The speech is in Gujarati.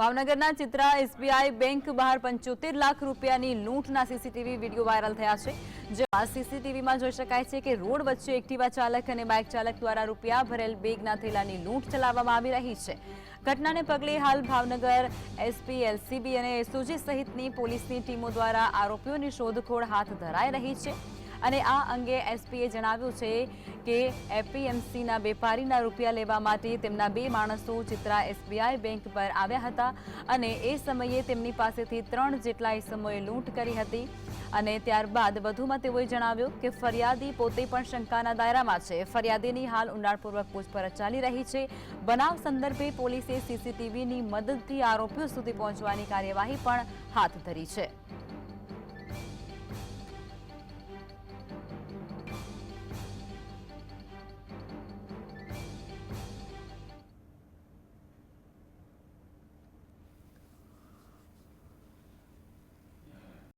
ભાવનગરના ચિત્રા એસબીઆઈ બેંક બહાર પંચોતેર લાખ રૂપિયાની લૂંટના સીસીટીવી વીડિયો વાયરલ થયા છે. જેમાં સીસીટીવીમાં જોઈ શકાય છે કે રોડ વચ્ચે એક્ટિવા ચાલક અને બાઇક ચાલક દ્વારા રૂપિયા ભરેલ બેગના થેલાની લૂંટ ચલાવવામાં આવી રહી છે. ઘટનાને પગલે હાલ ભાવનગર એસપી, એલસીબી અને એસઓજી સહિતની પોલીસની ટીમો દ્વારા આરોપીઓની શોધખોળ હાથ ધરાઈ રહી છે. અને આ અંગે એસપીએ જણાવ્યું છે કે એપીએમસીના વેપારીના રૂપિયા લેવા માટે તેમના બે માણસો ચિત્રા એસબીઆઈ બેંક પર આવ્યા હતા અને એ સમયે તેમની પાસેથી ત્રણ જેટલા સમયે લૂંટ કરી હતી. અને ત્યારબાદ વધુમાં તેઓએ જણાવ્યું કે ફરિયાદી પોતે પણ શંકાના દાયરામાં છે. ફરિયાદીની હાલ ઊંડાણપૂર્વક પૂછપરછ ચાલી રહી છે. બનાવ સંદર્ભે પોલીસે સીસીટીવીની મદદથી આરોપીઓ સુધી પહોંચવાની કાર્યવાહી પણ હાથ ધરી છે.